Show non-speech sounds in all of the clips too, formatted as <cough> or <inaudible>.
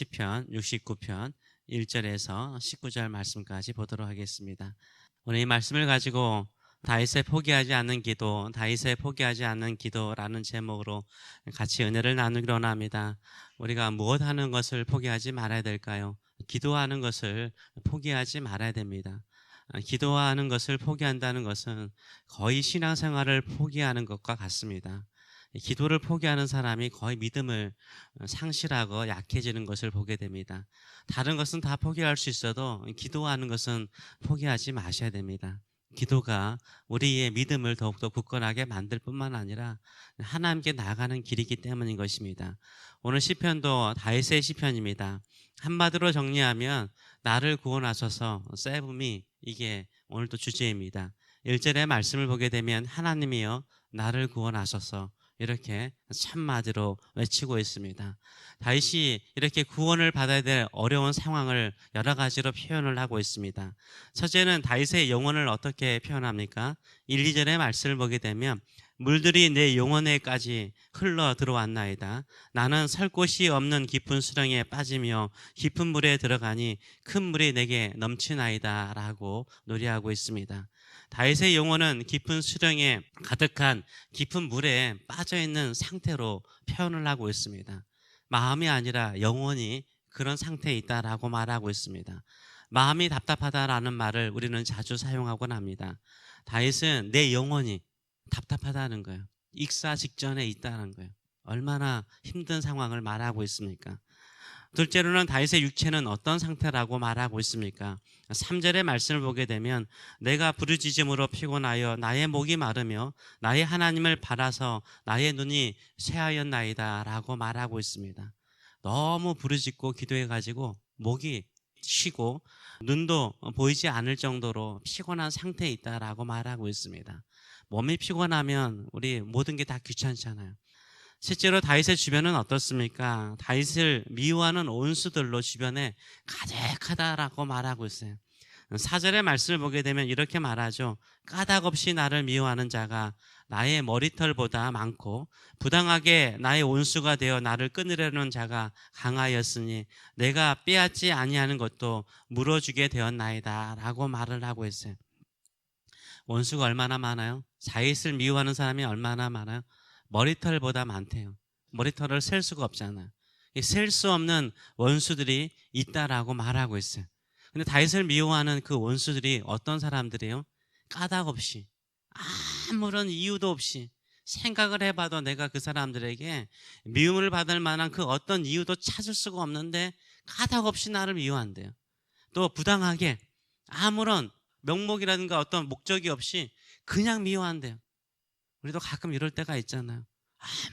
시편 69편 1절에서 19절 말씀까지 보도록 하겠습니다. 오늘 이 말씀을 가지고 다윗의 포기하지 않는 기도, 다윗의 포기하지 않는 기도라는 제목으로 같이 은혜를 나누기로 합니다. 우리가 무엇 하는 것을 포기하지 말아야 될까요? 기도하는 것을 포기하지 말아야 됩니다. 기도하는 것을 포기한다는 것은 거의 신앙생활을 포기하는 것과 같습니다. 기도를 포기하는 사람이 거의 믿음을 상실하고 약해지는 것을 보게 됩니다. 다른 것은 다 포기할 수 있어도 기도하는 것은 포기하지 마셔야 됩니다. 기도가 우리의 믿음을 더욱더 굳건하게 만들 뿐만 아니라 하나님께 나가는 길이기 때문인 것입니다. 오늘 시편도 다윗의 시편입니다. 한마디로 정리하면 나를 구원하셔서 세븐이 이게 오늘도 주제입니다. 1절의 말씀을 보게 되면 하나님이여 나를 구원하셔서 이렇게 참마디로 외치고 있습니다. 다윗이 이렇게 구원을 받아야 될 어려운 상황을 여러 가지로 표현을 하고 있습니다. 첫째는 다윗의 영혼을 어떻게 표현합니까? 1, 2절의 말씀을 보게 되면 물들이 내 영혼에까지 흘러 들어왔나이다. 나는 설 곳이 없는 깊은 수렁에 빠지며 깊은 물에 들어가니 큰 물이 내게 넘치나이다. 라고 노래하고 있습니다. 다윗의 영혼은 깊은 수령에 가득한 깊은 물에 빠져 있는 상태로 표현을 하고 있습니다. 마음이 아니라 영혼이 그런 상태에 있다라고 말하고 있습니다. 마음이 답답하다라는 말을 우리는 자주 사용하곤 합니다. 다윗은 내 영혼이 답답하다는 거예요. 익사 직전에 있다는 거예요. 얼마나 힘든 상황을 말하고 있습니까? 둘째로는 다윗의 육체는 어떤 상태라고 말하고 있습니까? 3절의 말씀을 보게 되면 내가 부르짖음으로 피곤하여 나의 목이 마르며 나의 하나님을 바라서 나의 눈이 쇠하였나이다 라고 말하고 있습니다. 너무 부르짖고 기도해 가지고 목이 쉬고 눈도 보이지 않을 정도로 피곤한 상태에 있다라고 말하고 있습니다. 몸이 피곤하면 우리 모든 게 다 귀찮잖아요. 실제로 다윗의 주변은 어떻습니까? 다윗을 미워하는 온수들로 주변에 가득하다라고 말하고 있어요. 사절의 말씀을 보게 되면 이렇게 말하죠. 까닭 없이 나를 미워하는 자가 나의 머리털보다 많고 부당하게 나의 온수가 되어 나를 끊으려는 자가 강하였으니 내가 빼앗지 아니하는 것도 물어주게 되었나이다 라고 말을 하고 있어요. 원수가 얼마나 많아요? 다윗을 미워하는 사람이 얼마나 많아요? 머리털보다 많대요. 머리털을 셀 수가 없잖아요. 셀수 없는 원수들이 있다라고 말하고 있어요. 근데 다윗을 미워하는 그 원수들이 어떤 사람들이에요? 까닭 없이 아무런 이유도 없이 생각을 해봐도 내가 그 사람들에게 미움을 받을 만한 그 어떤 이유도 찾을 수가 없는데 까닭 없이 나를 미워한대요. 또 부당하게 아무런 명목이라든가 어떤 목적이 없이 그냥 미워한대요. 우리도 가끔 이럴 때가 있잖아요.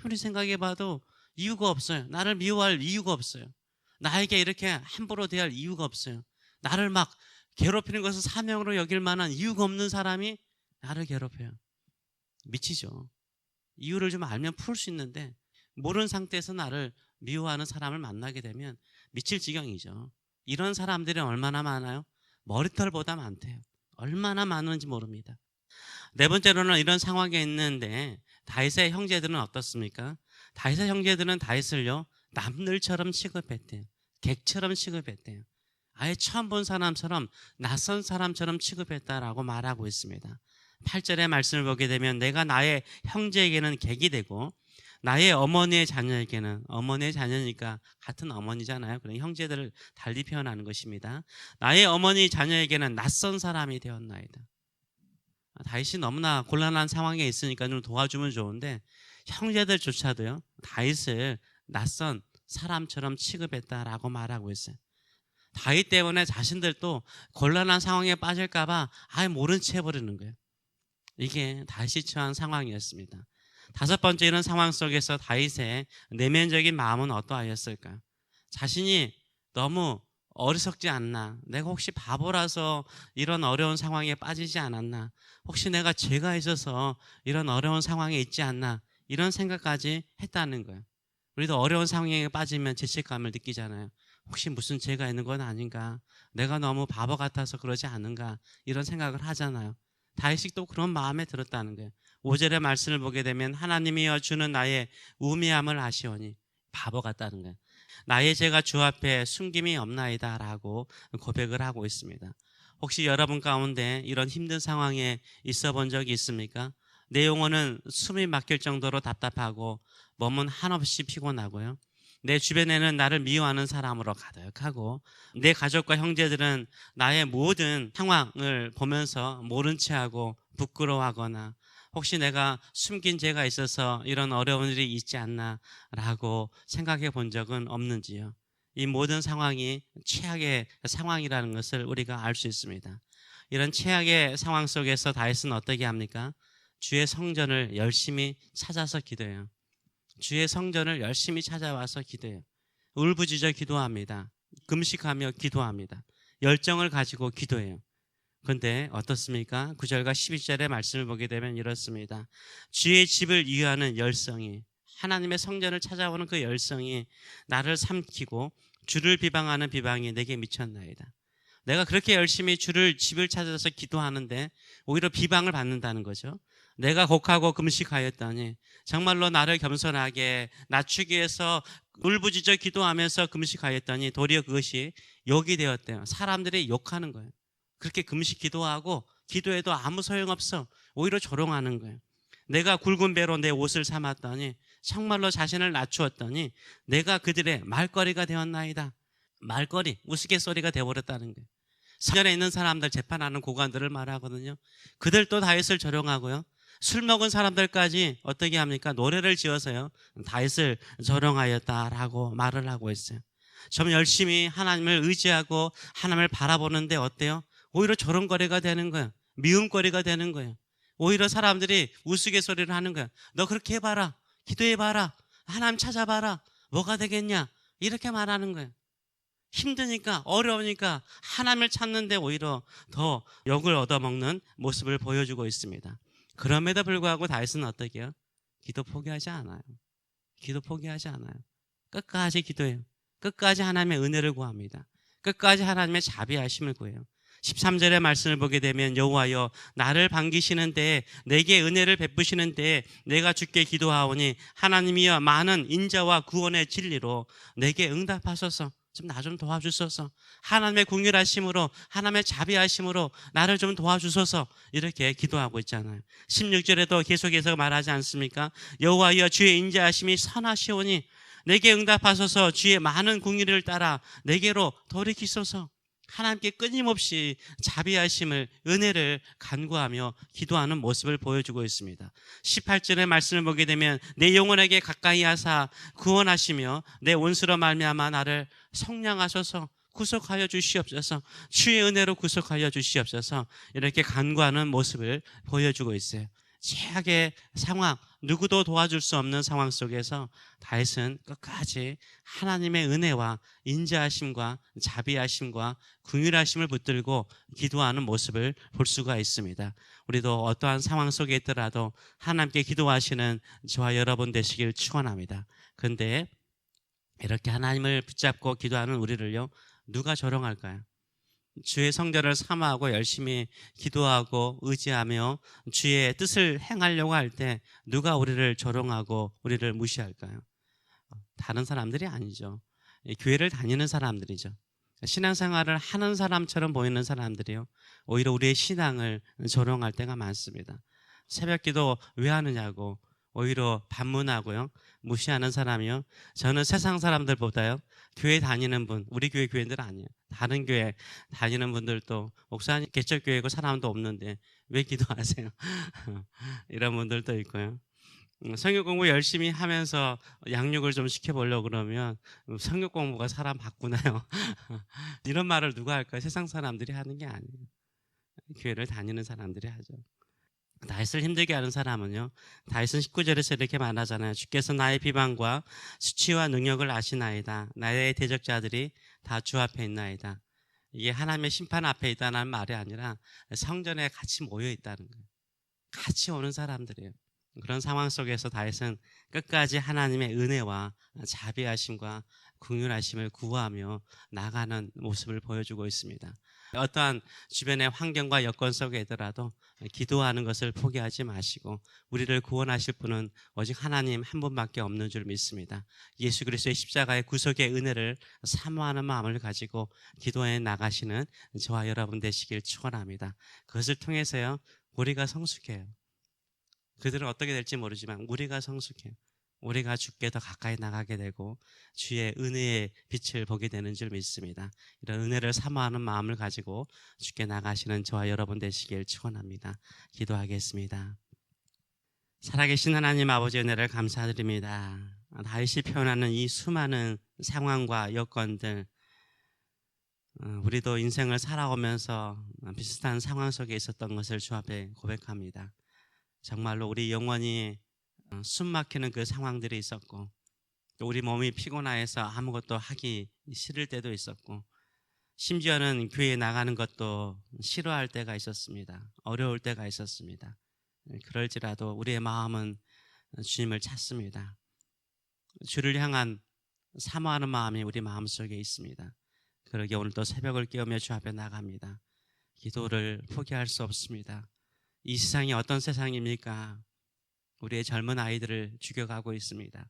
아무리 생각해 봐도 이유가 없어요. 나를 미워할 이유가 없어요. 나에게 이렇게 함부로 대할 이유가 없어요. 나를 막 괴롭히는 것을 사명으로 여길 만한 이유가 없는 사람이 나를 괴롭혀요. 미치죠. 이유를 좀 알면 풀 수 있는데 모르는 상태에서 나를 미워하는 사람을 만나게 되면 미칠 지경이죠. 이런 사람들이 얼마나 많아요? 머리털보다 많대요. 얼마나 많은지 모릅니다. 네 번째로는 이런 상황에 있는데 다윗의 형제들은 어떻습니까? 다윗의 형제들은 다윗을요 남들처럼 취급했대요. 객처럼 취급했대요. 아예 처음 본 사람처럼 낯선 사람처럼 취급했다라고 말하고 있습니다. 8절의 말씀을 보게 되면 내가 나의 형제에게는 객이 되고 나의 어머니의 자녀에게는 어머니의 자녀니까 같은 어머니잖아요. 그런 형제들을 달리 표현하는 것입니다. 나의 어머니 자녀에게는 낯선 사람이 되었나이다. 다윗이 너무나 곤란한 상황에 있으니까 좀 도와주면 좋은데 형제들조차도요 다윗을 낯선 사람처럼 취급했다라고 말하고 있어요. 다윗 때문에 자신들도 곤란한 상황에 빠질까봐 아예 모른 채 해버리는 거예요. 이게 다윗이 처한 상황이었습니다. 다섯 번째 이런 상황 속에서 다윗의 내면적인 마음은 어떠하였을까요? 자신이 너무 어리석지 않나? 내가 혹시 바보라서 이런 어려운 상황에 빠지지 않았나? 혹시 내가 죄가 있어서 이런 어려운 상황에 있지 않나? 이런 생각까지 했다는 거예요. 우리도 어려운 상황에 빠지면 죄책감을 느끼잖아요. 혹시 무슨 죄가 있는 건 아닌가? 내가 너무 바보 같아서 그러지 않은가? 이런 생각을 하잖아요. 다윗이 또 그런 마음에 들었다는 거예요. 5절의 말씀을 보게 되면 하나님이여 주는 나의 우미함을 아시오니 바보 같다는 거예요. 나의 죄가 주 앞에 숨김이 없나이다 라고 고백을 하고 있습니다. 혹시 여러분 가운데 이런 힘든 상황에 있어 본 적이 있습니까? 내 영혼은 숨이 막힐 정도로 답답하고 몸은 한없이 피곤하고요. 내 주변에는 나를 미워하는 사람으로 가득하고 내 가족과 형제들은 나의 모든 상황을 보면서 모른 체하고 부끄러워하거나 혹시 내가 숨긴 죄가 있어서 이런 어려운 일이 있지 않나라고 생각해 본 적은 없는지요. 이 모든 상황이 최악의 상황이라는 것을 우리가 알 수 있습니다. 이런 최악의 상황 속에서 다윗은 어떻게 합니까? 주의 성전을 열심히 찾아서 기도해요. 주의 성전을 열심히 찾아와서 기도해요. 울부짖어 기도합니다. 금식하며 기도합니다. 열정을 가지고 기도해요. 그런데 어떻습니까? 9절과 12절의 말씀을 보게 되면 이렇습니다. 주의 집을 위하는 열성이 하나님의 성전을 찾아오는 그 열성이 나를 삼키고 주를 비방하는 비방이 내게 미쳤나이다. 내가 그렇게 열심히 주를 집을 찾아서 기도하는데 오히려 비방을 받는다는 거죠. 내가 곡하고 금식하였더니 정말로 나를 겸손하게 낮추기 위해서 울부짖어 기도하면서 금식하였더니 도리어 그것이 욕이 되었대요. 사람들이 욕하는 거예요. 그렇게 금식 기도하고 기도해도 아무 소용없어. 오히려 조롱하는 거예요. 내가 굵은 배로 내 옷을 삼았더니 정말로 자신을 낮추었더니 내가 그들의 말거리가 되었나이다. 말거리, 우스갯소리가 되어버렸다는 거예요. 성전에 있는 사람들 재판하는 고관들을 말하거든요. 그들도 다윗을 조롱하고요. 술 먹은 사람들까지 어떻게 합니까? 노래를 지어서요. 다윗을 조롱하였다라고 말을 하고 있어요. 좀 열심히 하나님을 의지하고 하나님을 바라보는데 어때요? 오히려 조롱거리가 되는 거예요. 미움거리가 되는 거예요. 오히려 사람들이 우스갯소리를 하는 거예요. 너 그렇게 해봐라. 기도해봐라. 하나님 찾아봐라. 뭐가 되겠냐? 이렇게 말하는 거예요. 힘드니까 어려우니까 하나님을 찾는데 오히려 더 욕을 얻어먹는 모습을 보여주고 있습니다. 그럼에도 불구하고 다윗은 어떻게 해요? 기도 포기하지 않아요. 기도 포기하지 않아요. 끝까지 기도해요. 끝까지 하나님의 은혜를 구합니다. 끝까지 하나님의 자비하심을 구해요. 13절의 말씀을 보게 되면 여호와여 나를 반기시는데 내게 은혜를 베푸시는데 내가 주께 기도하오니 하나님이여 많은 인자와 구원의 진리로 내게 응답하소서. 좀나좀 도와주소서. 하나님의 궁휼하심으로 하나님의 자비하심으로 나를 좀 도와주소서. 이렇게 기도하고 있잖아요. 16절에도 계속해서 말하지 않습니까? 여호와여 주의 인자하심이 선하시오니 내게 응답하소서 주의 많은 궁휼을 따라 내게로 돌이키소서. 하나님께 끊임없이 자비하심을 은혜를 간구하며 기도하는 모습을 보여주고 있습니다. 18절의 말씀을 보게 되면 내 영혼에게 가까이 하사 구원하시며 내 원수로 말미암아 나를 성량하셔서 구속하여 주시옵소서. 주의 은혜로 구속하여 주시옵소서. 이렇게 간구하는 모습을 보여주고 있어요. 최악의 상황, 누구도 도와줄 수 없는 상황 속에서 다윗은 끝까지 하나님의 은혜와 인자하심과 자비하심과 궁휼하심을 붙들고 기도하는 모습을 볼 수가 있습니다. 우리도 어떠한 상황 속에 있더라도 하나님께 기도하시는 저와 여러분 되시길 축원합니다. 근데 이렇게 하나님을 붙잡고 기도하는 우리를요 누가 조롱할까요? 주의 성전을 사모하고 열심히 기도하고 의지하며 주의 뜻을 행하려고 할 때 누가 우리를 조롱하고 우리를 무시할까요? 다른 사람들이 아니죠. 교회를 다니는 사람들이죠. 신앙생활을 하는 사람처럼 보이는 사람들이요. 오히려 우리의 신앙을 조롱할 때가 많습니다. 새벽 기도 왜 하느냐고 오히려 반문하고요. 무시하는 사람이요. 저는 세상 사람들보다요. 교회 다니는 분, 우리 교회 교회들 아니에요. 다른 교회 다니는 분들도 목사님 개척 교회고 사람도 없는데 왜 기도하세요? <laughs> 이런 분들도 있고요. 음, 성경 공부 열심히 하면서 양육을 좀 시켜보려고 그러면 성경 공부가 사람 바꾸나요? <laughs> 이런 말을 누가 할까요? 세상 사람들이 하는 게 아니에요. 교회를 다니는 사람들이 하죠. 다윗을 힘들게 하는 사람은요. 다윗은 19절에서 이렇게 말하잖아요. 주께서 나의 비방과 수치와 능력을 아시나이다. 나의 대적자들이 다 주 앞에 있나이다. 이게 하나님의 심판 앞에 있다는 말이 아니라 성전에 같이 모여 있다는 거예요. 같이 오는 사람들이에요. 그런 상황 속에서 다윗은 끝까지 하나님의 은혜와 자비하심과 궁휼하심을 구하며 나가는 모습을 보여주고 있습니다. 어떠한 주변의 환경과 여건 속에 있더라도 기도하는 것을 포기하지 마시고 우리를 구원하실 분은 오직 하나님 한 분밖에 없는 줄 믿습니다. 예수 그리스도의 십자가의 구속의 은혜를 사모하는 마음을 가지고 기도해 나가시는 저와 여러분 되시길 축원합니다. 그것을 통해서요 우리가 성숙해요. 그들은 어떻게 될지 모르지만 우리가 성숙해요. 우리가 주께 더 가까이 나가게 되고 주의 은혜의 빛을 보게 되는 줄 믿습니다. 이런 은혜를 사모하는 마음을 가지고 주께 나가시는 저와 여러분 되시길 축원합니다. 기도하겠습니다. 살아계신 하나님 아버지 은혜를 감사드립니다. 다윗이 표현하는 이 수많은 상황과 여건들 어, 우리도 인생을 살아오면서 비슷한 상황 속에 있었던 것을 주 앞에 고백합니다. 정말로 우리 영원히 어, 숨 막히는 그 상황들이 있었고 또 우리 몸이 피곤하여서 아무것도 하기 싫을 때도 있었고 심지어는 교회에 나가는 것도 싫어할 때가 있었습니다. 어려울 때가 있었습니다. 그럴지라도 우리의 마음은 주님을 찾습니다. 주를 향한 사모하는 마음이 우리 마음속에 있습니다. 그러게 오늘 또 새벽을 깨우며 주 앞에 나갑니다. 기도를 포기할 수 없습니다. 이 세상이 어떤 세상입니까? 우리의 젊은 아이들을 죽여가고 있습니다.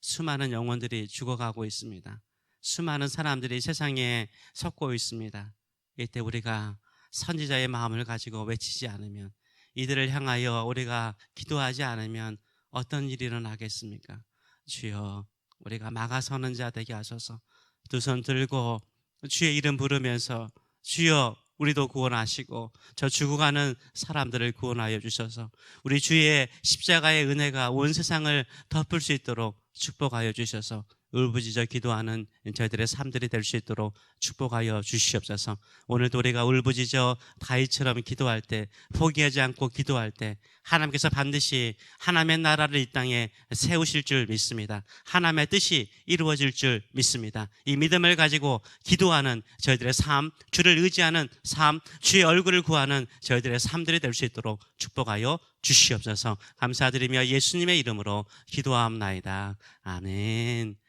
수많은 영혼들이 죽어가고 있습니다. 수많은 사람들이 세상에 섞고 있습니다. 이때 우리가 선지자의 마음을 가지고 외치지 않으면 이들을 향하여 우리가 기도하지 않으면 어떤 일이 일어나겠습니까? 주여 우리가 막아서는 자 되게 하소서 두 손 들고 주의 이름 부르면서 주여 우리도 구원하시고 저 죽어가는 사람들을 구원하여 주셔서 우리 주의 십자가의 은혜가 온 세상을 덮을 수 있도록 축복하여 주셔서 울부짖어 기도하는 저희들의 삶들이 될 수 있도록 축복하여 주시옵소서. 오늘도 우리가 울부짖어 다윗처럼 기도할 때 포기하지 않고 기도할 때 하나님께서 반드시 하나님의 나라를 이 땅에 세우실 줄 믿습니다. 하나님의 뜻이 이루어질 줄 믿습니다. 이 믿음을 가지고 기도하는 저희들의 삶, 주를 의지하는 삶, 주의 얼굴을 구하는 저희들의 삶들이 될 수 있도록 축복하여 주시옵소서. 감사드리며 예수님의 이름으로 기도하옵나이다. 아멘.